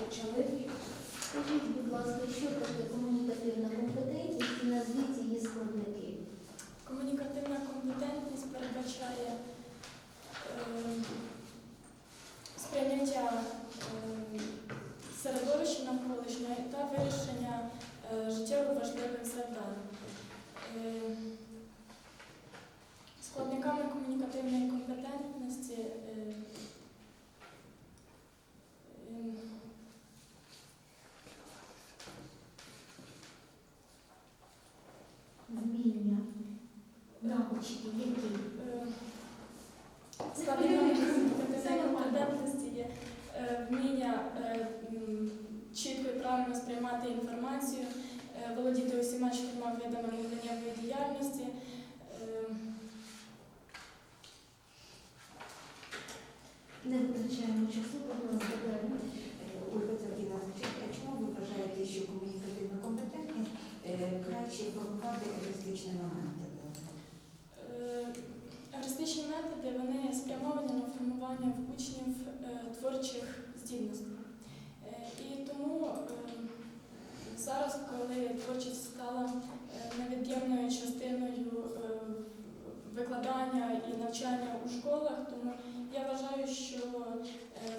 почали. Скажіть, будь ласка, що таке комунікативна компетентність і назвіть її складники? Комунікативна компетентність передбачає е, сприйняття е, середовища навколишнього та вирішення е, життєво важливих завдань. Е, Складниками комунікативної компетентності е, е, Вміння, навички, які? Компетентності є е, вміння е, чітко і правильно сприймати інформацію, е, володіти усіма чотирма видами мовленнєвої діяльності. е, Не витрачаємо часу, будь ласка, далі. Ольга Сергійовна, скажіть, а чому ви вважаєте, що комунікативна компетентність е, краще формувати еристичні моменти? Е, Аристичні методи вони спрямовані на формування в учнів е, творчих здібностей. Е, І тому е, зараз, коли творчість стала невід'ємною частиною викладання і навчання у школах, тому я вважаю, що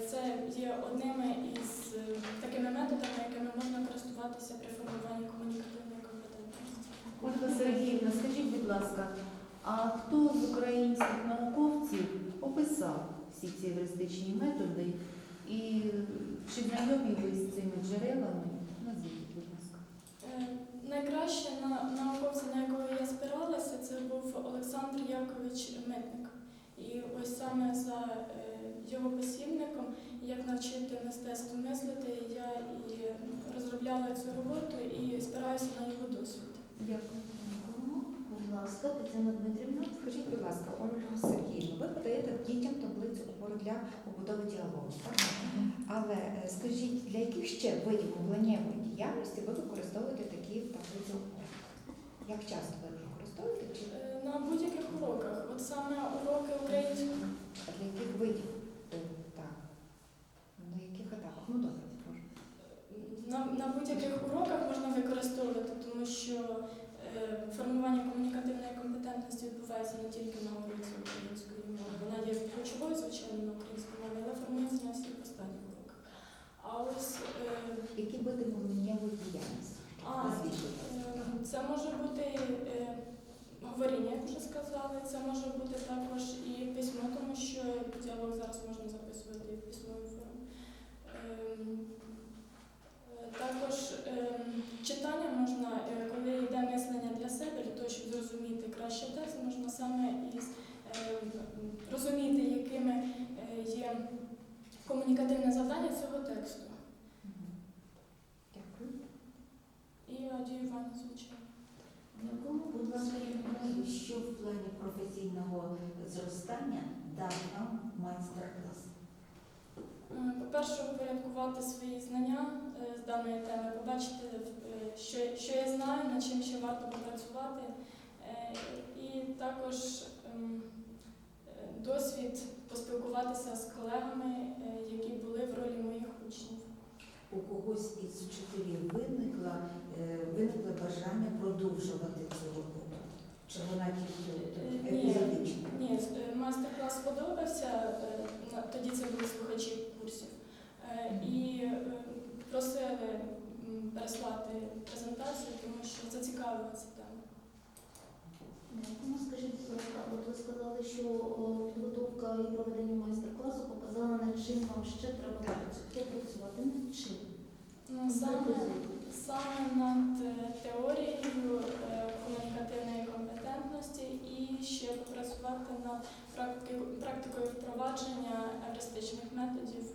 це є одними із е, такими методами, якими можна користуватися при формуванні комунікативної компетентності. Ольга Сергіївна, скажіть, будь ласка, а хто з українських науковців описав всі ці методи і чи знайомі ви з цими джерелами? Назвіть, будь ласка. Е, Найкраще на науковця, на якого я спиралася, це був Олександр Якович Митник. І ось саме за е, його посібником, як навчити мистецтво мислити, я і розробляла цю роботу і спираюся на його досвід. Дякую. Будь ласка, Тетяна Дмитрівна. Скажіть, будь ласка, Ольга Сергіївна, дітям таблицю опору для побудови діалогу, так? Але е, скажіть, для яких ще видів мовленнєвої діяльності ви використовуєте такі таблиці опору? Як часто ви їх використовуєте? Чи Е, На будь-яких уроках, от саме уроки української. а для яких видів? Е, Так. На яких етапах? Ну добре, можна. На, на будь-яких уроках можна використовувати, тому що е, формування комунікативної компетентності відбувається не тільки на уроці української мови. Вона є ключовою, звичайно, на українській мові, але формується на всіх останніх уроках. А ось е, Які види мовленнєвої діяльності? а, Назвіть, будь ласка. е, це може бути е, говоріння, як вже сказали, це може бути також і письмо, тому що діалог зараз можна записувати і в письмовій формі. Ем, е, Також ем, читання можна, е, коли йде мислення для себе, для того, щоб зрозуміти краще текст, можна саме із ем, розуміти, якими е, є комунікативне завдання цього тексту. Дякую. І аудіювання, звичайно. Дякуємо. Будь ласка, Ірина. Що в плані професійного зростання дав нам майстер-клас? Е, По-перше, упорядкувати свої знання е, з даної теми, побачити, е, що, що я знаю, над чим ще варто попрацювати. І також ем, досвід поспілкуватися з колегами, які були в ролі моїх учнів. У когось із вчителів виникло, е, виникло бажання продовжувати цю роботу? Чи вона тільки Е, ні. епізодична? Ні, е, майстер-клас сподобався, е, тоді це були слухачі курсів. І просили переслати презентацію, тому що зацікавила ця тема. Дякуємо. Скажіть, будь ласка, от ви сказали, що підготовка і проведення майстер-класу показала, над чим вам ще треба працювати. Працювати над чим? Ну, саме, саме над е, теорією е, комунікативної компетентності і ще попрацювати над практи- практикою впровадження евристичних методів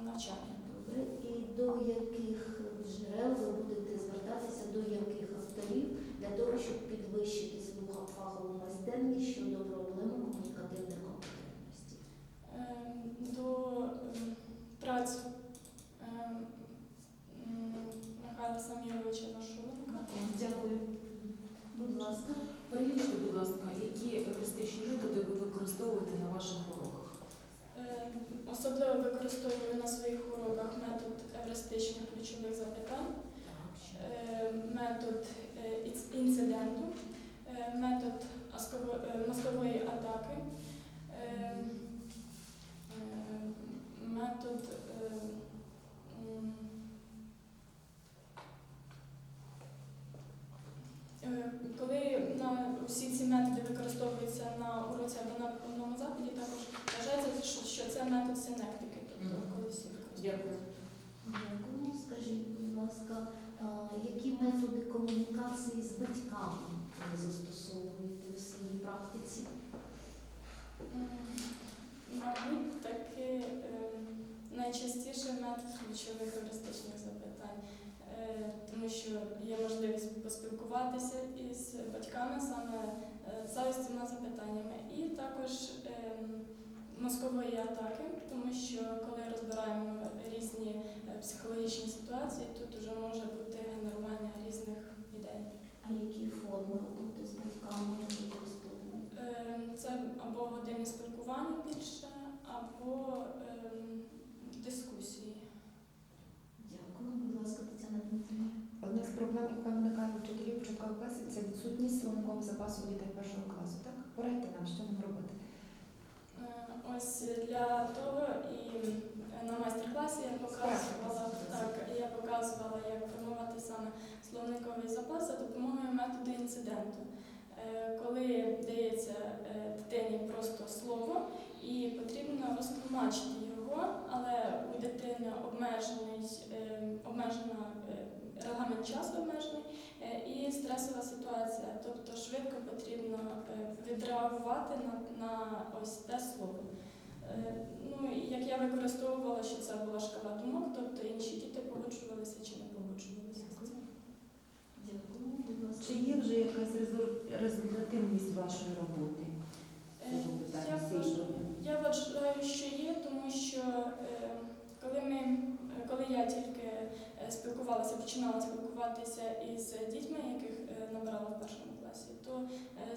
у навчанні. Добре. І до яких джерел ви будете звертатися, до яких авторів для того, щоб підвищити свою фахову майстерність щодо практичних ключових запитань, е, метод е, інциденту, е, метод мозкової атаки, метод коли на всі ці методи використовуються на уроці або на повному заході, також вважається, що це метод синектики, тобто коли всі використовують. Дякую. Скажіть, будь ласка, які методи комунікації з батьками ви застосовуєте в своїй практиці? Мабуть, таки е, найчастіше метод ключових евристичних запитань, Е, тому що є можливість поспілкуватися із батьками саме е, за ось цими запитаннями. І також ем, мозкової атаки, тому що коли розбираємо різні е, психологічні ситуації, тут вже може бути генерування різних ідей. А які форми роботи з батьками використовуєте? Ем, Це або години спілкування більше, або ем, дискусії. Дякую. Будь ласка, Тетяна Дмитрівна. Одна з проблем, яка виникає у вчителів початкових класів, це відсутність словникового запасу дітей першого класу. Так? Порадьте нам, що нам робити. Е, Ось для того і на майстер-класі я показувала так, я показувала, як формувати саме словниковий запас за допомогою методу інциденту. Е, Коли дається е, дитині просто слово і потрібно розтлумачити його, але у дитини обмежений, е, обмежена регламент часу обмежений і стресова ситуація. Тобто швидко потрібно відреагувати на, на ось те слово. Е, Ну, як я використовувала, що це була шкала думок, тобто інші діти погоджувалися чи не погоджувалися з цим. Чи є вже якась результативність вашої роботи? Е, Я вважаю, я вважаю, що є, тому що е, коли ми, коли я тільки спілкувалася, починала спілкуватися із дітьми, яких набирала в першому класі, то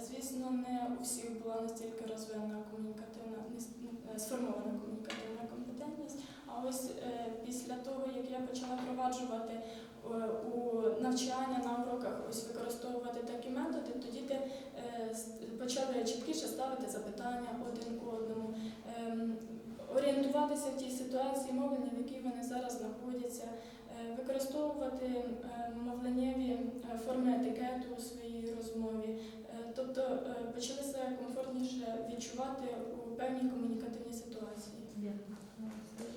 звісно не у всіх була настільки розвинена е, сформована комунікативна компетентність. А ось е, після того, як я почала впроваджувати е, у навчання на уроках, ось використовувати такі методи, то діти е, почали чіткіше ставити запитання один одному, ем, орієнтуватися в тій ситуації мовлення, в якій вони зараз знаходяться, використовувати е, мовленнєві форми етикету у своїй розмові, тобто почали себе комфортніше відчувати у певній комунікативній.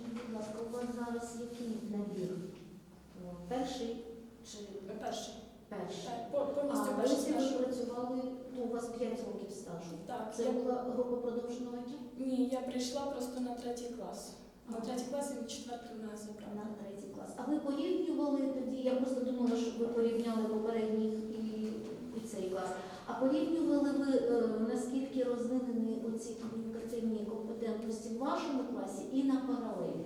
Скажіть, будь ласка, у вас зараз який набір? Перший чи Перший. перший? Повністю А перший ви працювали, то у вас 5 років стажу. Так, Це я, була група дня? ні, я прийшла просто на третій клас. На третій клас і в четверту мене забрали. на третій клас. А ви порівнювали тоді, я просто думала, що ви порівняли попередній і, і цей клас. А порівнювали ви, е, наскільки розвинені оці комунікативні компетентності в вашому класі і на паралелі?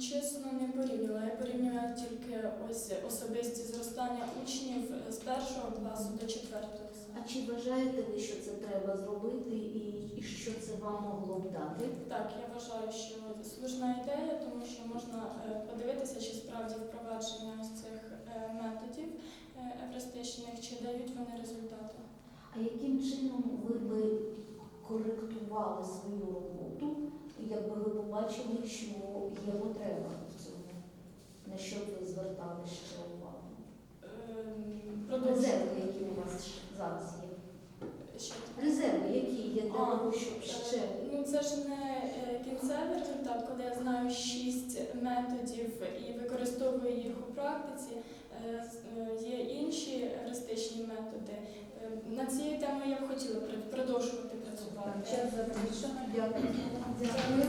Чесно, не порівнювала. Я порівнюю тільки ось особисті зростання учнів з першого класу до четвертого. А чи вважаєте ви, що це треба зробити і, і що це вам могло б дати? Так, я вважаю, що це слушна ідея, тому що можна е, подивитися, чи справді впровадження ось цих е, методів е, евристичних, чи дають вони результати. А яким чином ви би коректували свою роботу, якби ви побачили, що є потреба в цьому? На що б ви звертали ще увагу? Ем, Резерви, які у вас зараз є. Що? Резерви, які є для А, того, щоб ще Ну це ж не е, кінцевий результат, коли я знаю шість методів і використовую їх у практиці. Е, е, Є інші еристичні методи. Е, Над цією темою я б хотіла продовжувати працювати. Час. Дякую. Дякую.